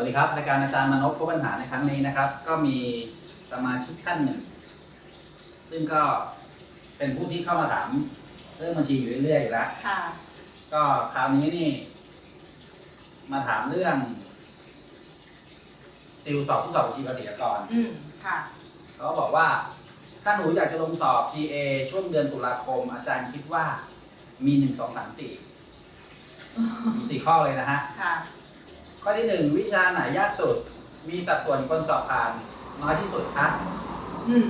วัสดีครับรายการอาจารย์มนพพบปัญหาในครั้งนี้นะครับ ก็มีสมาชิกท่านหนึ่ง ซึ่งก็เป็นผู้ที่เข้ามาถามเรื่องบัญชีอยู่เรื่อยๆอยู่แล้วค่ะ ก็คราวนี้นี่ มาถามเรื่องติวสอบผู้สอบบัญชีภาษีอากรอืมค่ะ เขาบอกว่า ถ้าหนูอยากจะลงสอบ TA ช่วงเดือนตุลาคม อาจารย์คิดว่ามีหนึ่งสองสามสี่มีสี่ข้อเลยนะฮะ ค่ะ ข้อที่หนึ่งวิชาไหนยากสุด มีสัดส่วนคนสอบผ่านน้อยที่สุดคะอืม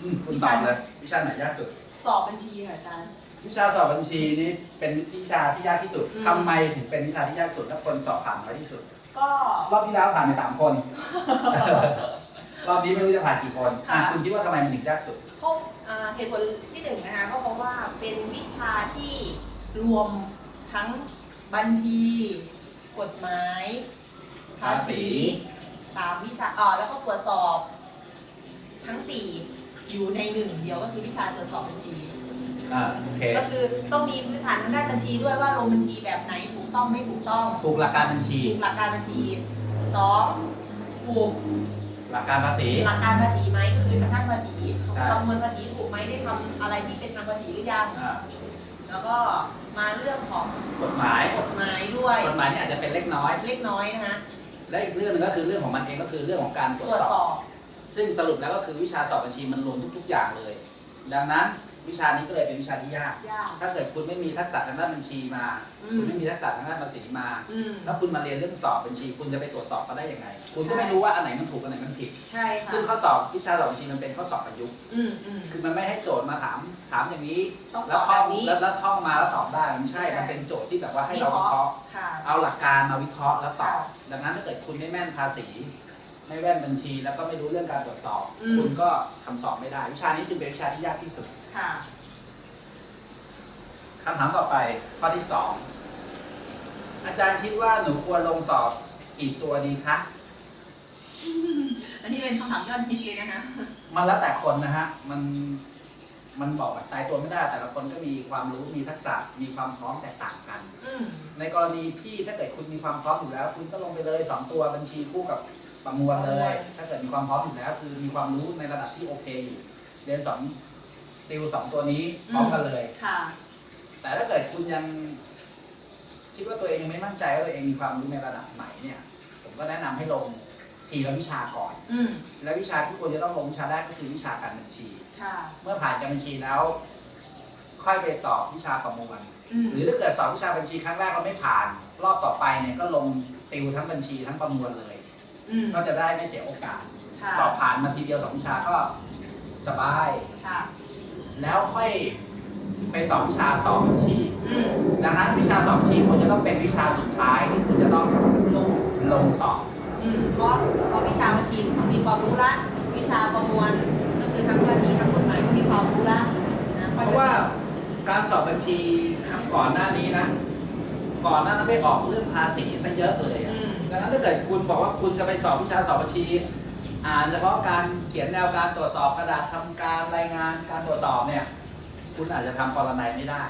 อืมคุณตอบเลยวิชาไหนยากสุด สอบบัญชีค่ะอาจารย์ วิชาสอบบัญชีนี้เป็นวิชาที่ยากที่สุดอืม ทำไมถึงเป็นวิชาที่ยากสุดและคนสอบผ่านน้อยที่สุด ก็รอบที่แล้วผ่านไปสามคน รอบนี้ไม่รู้จะผ่านกี่คนอะค่ะคุณคิดว่าทำไมมันถึงยากสุด พบอ่าเหตุผลที่หนึ่งนะคะก็เพราะว่าเป็นวิชาที่รวมทั้งบัญชี กฎหมายภาษีสามวิชาอ่าแล้วก็ตรวจสอบ ทั้งสี่อยู่ในหนึ่งเดียวก็คือวิชาตรวจสอบบัญชี อ่าโอเคก็คือต้องมีพื้นฐานทางด้านบัญชีด้วยว่าลงบัญชีแบบไหนถูกต้องไม่ถูกต้องถูกหลักการบัญชี ถูกหลักการบัญชีสองถูกหลักการภาษี หลักการภาษีไหมก็คือทางด้านภาษีใช่ คำนวณภาษีถูกไหมได้ทำอะไรที่เป็นทางภาษีหรือยัง อ่าแล้วก็มาเรื่องของกฎหมาย กฎหมาย ด้วยกฎหมายนี่อาจจะเป็นเล็กน้อย เล็กน้อยนะคะและอีกเรื่องหนึงก็คือเรื่องของมันเองก็คือเรื่องของการตรตวรวจจสสอบอบซึ่งสรุปแล้วก็คือวิชาสอบบัญชีมันรวมทุก ๆ อย่างเลย ดังนั้น วิชานี้ก็เลยเป็นวิชาที่ยาก ยาก ถ้าเกิดคุณไม่มีทักษะทางด้านบัญชีมา อืคุณมไม่มีทักษะทางด้านภาษีมา อืม แล้วคุณมาเรียนเรื่องสอบบัญชี คุณจะไปตรวจสอบเขาได้ยังไง คุณก็ใช่ไม่รู้ว่าอันไหนมันถูกอันไหนมันผิด ใช่ค่ะซึ่งข้อสอบวิชาสอบบัญชีมันเป็นข้อสอบประยุกต์ อืมอืม คือมันไม่ให้โจทย์มาถามถามอย่างนี้ต้องตแล้วอบท่แบองบนี้แล้วแล้วท่องมาแล้วตอบได้มันใช่ ใช่ มันเป็นโจทย์ที่แบบว่าให้เราวิเคราะห์ ค่ะ เอาหลักการมาวิเคราะห์แล้วตอบค่ะดังนั้นถ้าเกิดคุณไม่แม่นภาษี ไม่แม่นบัญชี แล้วก็ไม่รู้เรื่องการตรวจสอบ อืม คุณก็ทำสอบไม่ได้ วิชานี้จึงเป็นวิชาที่ยากที่สุด ค่ะ คำถามต่อไปข้อที่สอง อาจารย์คิดว่าหนูควรลงสอบกี่ตัวดีคะ อันนี้เป็นคำถามยอดฮิตเลยนะคะ มันแล้วแต่คนนะฮะ มัน มันบอกแบบตายตัวไม่ได้ แต่ละคนก็มีความรู้ มีทักษะ มีความพร้อมแตกต่างกัน อืมในกรณีที่ถ้าเกิดคุณมีความพร้อมอยู่แล้ว คุณก็ลงไปเลยสองตัวบัญชีคู่กับประมวลเลย ถ้าเกิดมีความพร้อมอยู่แล้ว คือมีความรู้ในระดับที่โอเคอยู่ เรียนสอง ติวสองตัวนี้พร้อมกันเลย ค่ะ แต่ถ้าเกิดคุณยัง คิดว่าตัวเองยังไม่มั่นใจว่าตัวเองมีความรู้ในระดับไหนเนี่ย ผมก็แนะนำให้ลงทีละวิชาก่อน อืมและวิชาที่ควรจะต้องลงวิชาแรกก็คือวิชาการบัญชี ค่ะ เมื่อผ่านการบัญชีแล้ว ค่อยไปต่อวิชาประมวล อืมหรือถ้าเกิดสอบวิชาบัญชีครั้งแรกเราไม่ผ่าน รอบต่อไปเนี่ยก็ลงติวทั้งบัญชีทั้งประมวลเลย อืมก็จะได้ไม่เสียโอกาส ค่ะ สอบผ่านมาทีเดียวสองวิชาก็สบาย ค่ะ แล้วค่อยไปสอบวิชาสอบบัญชีอืมดังนั้นวิชาสอบบัญชีควรจะต้องเป็นวิชาสุดท้ายที่คุณจะต้องลงลงสอบอืมเพราะเพราะวิชาบัญชีคุณมีความรู้ละ วิชาประมวลก็คือทั้งภาษีทั้งกฎหมายก็มีความรู้ละนะเพราะว่าการสอบบัญชีครั้งก่อนหน้านี้นะ ก่อนหน้านั้นไปออกเรื่องภาษีซะเยอะเลยอะอืมดังนั้นถ้าเกิดคุณบอกว่าคุณจะไปสอบวิชาสอบบัญชี อ่านเฉพาะการเขียนแนวการตรวจสอบกระดาษทำการรายงานการตรวจสอบเนี่ย คุณอาจจะทำปรนัยไม่ได้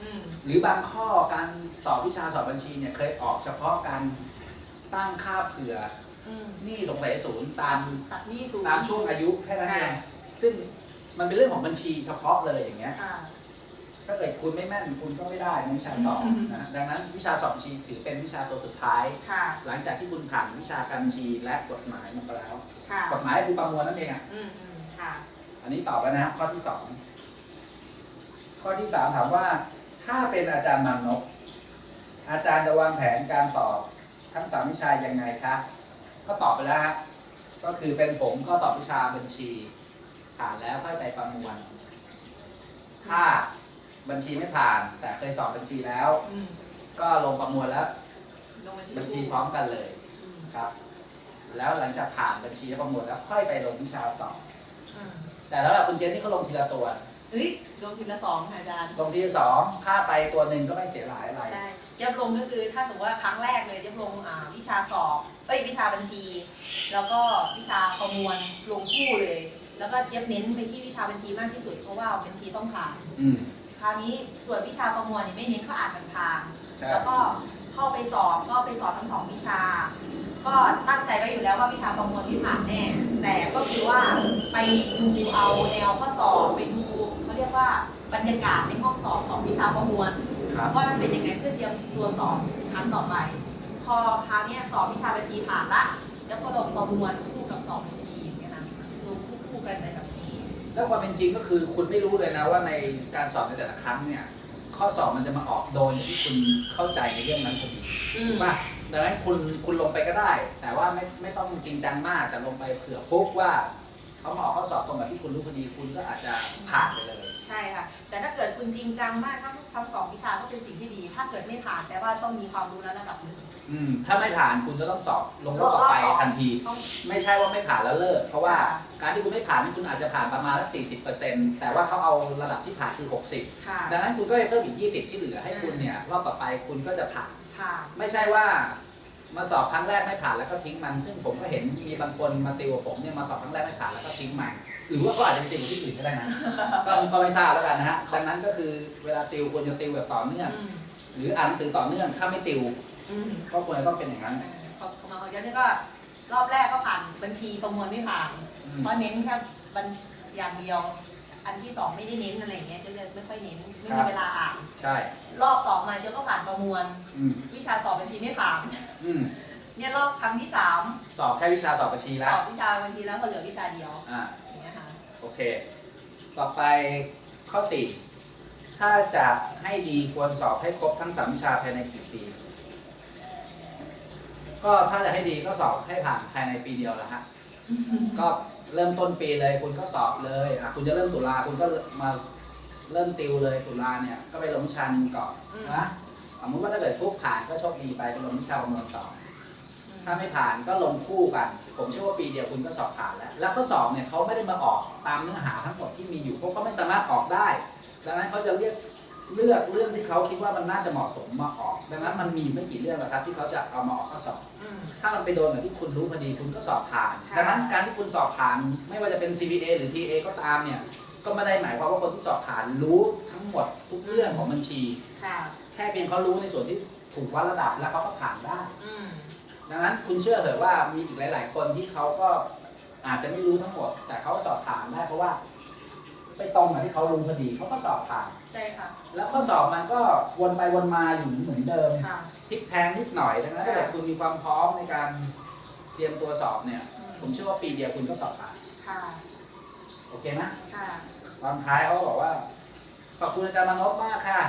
อืมหรือบางข้อการสอบวิชาสอบบัญชีเนี่ยเคยออกเฉพาะการตั้งค่าเผื่ออืมหนี้สงสัยศูนย์ตามตัดหนี้สูงตามช่วงอายุแค่นั้นเองค่ะซึ่งมันเป็นเรื่องของบัญชีเฉพาะเลยอย่างเงี้ยค่ะ ถ้าเกิดคุณไม่แม่นคุณก็ไม่ได้ในวิชาสอบอืมนะดังนั้นวิชาสอบบัญชีถือเป็นวิชาตัวสุดท้าย ค่ะ หลังจากที่คุณผ่านวิชาการบัญชีและกฎหมายมาแล้ว ค่ะ กฎหมายคือประมวลนั่นเองอะอืมอืมค่ะ อันนี้ตอบแล้วนะครับข้อที่สองข้อที่สามถามว่า ถ้าเป็นอาจารย์มานพอาจารย์จะวางแผนการสอบทั้งสามวิชายังไงคะก็ตอบไปแล้วฮะก็คือเป็นผมก็สอบวิชาบัญชี ผ่านแล้วค่อยไปประมวล ถ้า บัญชีไม่ผ่าน แต่เคยสอบบัญชีแล้ว อืมก็ลงประมวลแล้วลงบัญชีบัญชีพร้อมกันเลยอืมครับ แล้วหลังจากผ่านบัญชีและประมวลแล้วค่อยไปลงวิชาสอบอืมแต่แล้วแบบคุณเจนนี่เขาลงทีละตัว เอ้ยลงทีละสองค่ะอาจารย์ลงทีละสองค่าไปตัวหนึ่งก็ไม่เสียหายอะไรใช่เย็บลงก็คือถ้าสมมติว่าครั้งแรกเลยเย็บลงอ่าวิชาสอบเอ้ยวิชาบัญชี แล้วก็วิชาประมวลลงคู่เลย แล้วก็เย็บเน้นไปที่วิชาบัญชีมากที่สุดเพราะว่าบัญชีต้องผ่าน อืม คราวนี้ส่วนวิชาประมวลเนี่ยไม่เน้นเขาอ่านผ่านๆใช่แล้วก็เข้าไปสอบก็ไปสอบทั้งสองวิชา ก็ตั้งใจไว้อยู่แล้วว่าวิชาประมวลที่ผ่านแน่ แต่ก็คือว่าไปดูเอาแนวข้อสอบไปดูเขาเรียกว่าบรรยากาศในห้องสอบของวิชาประมวลครับว่ามันเป็นยังไงเพื่อเตรียมตัวสอบครั้งต่อไป พอคราวเนี้ยสอบวิชาบัญชีผ่านละแล้วก็ลงประมวลคู่กับสอบบัญชีอย่างเงี้ยนะลงคู่คู่กันไปแบบนี้ แล้วความเป็นจริงก็คือคุณไม่รู้เลยนะว่าในการสอบในแต่ละครั้งเนี่ย ข้อสอบมันจะมาออกโดยที่คุณเข้าใจในเรื่องนั้นพอดีอืมว่าดังนั้นคุณคุณลงไปก็ได้ แต่ว่าไม่ไม่ต้องจริงจังมากแต่ลงไปเผื่อฟุกว่าเขามาออกข้อสอบตรงกับที่คุณรู้พอดีคุณก็อาจจะผ่านไปเลยใช่ค่ะ แต่ถ้าเกิดคุณจริงจังมากทั้งทั้งสองวิชาก็เป็นสิ่งที่ดี ถ้าเกิดไม่ผ่านแปลว่าต้องมีความรู้แล้วระดับหนึ่ง อืมถ้าไม่ผ่านคุณจะต้องสอบลงรอบต่อไปรอบสองทันที ต้อง ไม่ใช่ว่าไม่ผ่านแล้วเลิก เพราะว่าค่ะการที่คุณไม่ผ่านนี่คุณอาจจะผ่านประมาณสักสี่สิบเปอร์เซ็นต์แต่ว่าเขาเอาระดับที่ผ่านคือหกสิบค่ะ ดังนั้นคุณก็จะเพิ่มอีกยี่สิบที่เหลือให้คุณเนี่ยรอบต่อไปคุณก็จะผ่าน ผ่าน ไม่ใช่ว่า มาสอบครั้งแรกไม่ผ่านแล้วก็ทิ้งมัน ซึ่งผมก็เห็นมีบางคนมาติวกับผมเนี่ยมาสอบครั้งแรกไม่ผ่านแล้วก็ทิ้งมันหรือว่าเขาอาจจะไปติวที่อื่นก็ได้นะก็ก็ไม่ทราบแล้วกันนะฮะดังนั้นก็คือเวลาติวควรจะติวแบบต่อเนื่องอืมหรืออ่านหนังสือต่อเนื่องถ้าไม่ติวอืมก็ควรจะต้องเป็นอย่างนั้นของของมาของเยอะนี่ก็รอบแรกก็ผ่านบัญชีประมวลไม่ผ่านอืมเพราะเน้นแค่บัญอย่างเดียว อันที่สองไม่ได้เน้นอะไรอย่างเงี้ยจะเลยไม่ค่อยเน้นไม่มีเวลาอ่านใช่ รอบสองมาเจอก็ผ่านประมวลอืมวิชาสอบบัญชีไม่ผ่าน อืมเนี่ยรอบครั้งที่สามสอบแค่วิชาสอบบัญชีสแล้วอบวิชาบัญชีแล้วก็เหลือวิชาเดียวอ่า อย่างเงี้ยค่ะโอเค ต่อไปข้อสี่ถ้าจะให้ดีควรสอบให้ครบทั้งสามวิชาภายในกี่ปี ก็ถ้าจะให้ดีก็สอบให้ผ่านภายในปีเดียวแหละฮะ ก็เริ่มต้นปีเลยคุณก็สอบเลยอะคุณจะเริ่มตุลาคุณก็มาเริ่มติวเลยตุลาเนี่ย ก็ไปลงวิชาหนึ่งก่อนอืมนะ สมมติว่าถ้าเกิดทุกผ่านก็โชคดีไปไปลงวิชาประเมินต่อ ถ้าไม่ผ่านก็ลงคู่กัน ผมเชื่อว่าปีเดียวคุณก็สอบผ่านแล้ว แล้วข้อสอบเนี่ยเขาไม่ได้มาออกตามเนื้อหาทั้งหมดที่มีอยู่เพราะเขาไม่สามารถออกได้ ดังนั้นเขาจะเรียกเลือกเรื่องที่เขาคิดว่ามันน่าจะเหมาะสมมาออก ดังนั้นมันมีไม่กี่เรื่องหรอกครับที่เขาจะเอามาออกข้อสอบอืมถ้ามันไปโดนกับที่คุณรู้พอดีคุณก็สอบผ่านค่ะดังนั้นการที่คุณสอบผ่านไม่ว่าจะเป็น CPA หรือ TA ก็ตามเนี่ย ก็ไม่ได้หมายความว่าคนที่สอบผ่านรู้ทั้งหมดทุกเรื่องของบัญชี ค่ะ แค่เพียงเขารู้ในส่วนที่ถูกวัดระดับแล้วเขาก็ผ่านได้ อืม ดังนั้นคุณเชื่อเถอะว่ามีอีกหลาย ๆ คนที่เขาก็อาจจะไม่รู้ทั้งหมด แต่เขาสอบผ่านได้เพราะว่า ไปตรงกับที่เขารู้พอดีเขาก็สอบผ่าน ใช่ค่ะ แล้วข้อสอบมันก็วนไปวนมาอยู่เหมือนเดิมค่ะ พลิกแพลงนิดหน่อยดังนั้นถ้าเกิดคุณมีความพร้อมในการเตรียมตัวสอบเนี่ย อืม ผมเชื่อว่าปีเดียวคุณก็สอบผ่าน ค่ะ โอเคนะค่ะ ตอนท้ายเขาก็บอกว่า ขอบคุณอาจารย์มานพมากค่ะ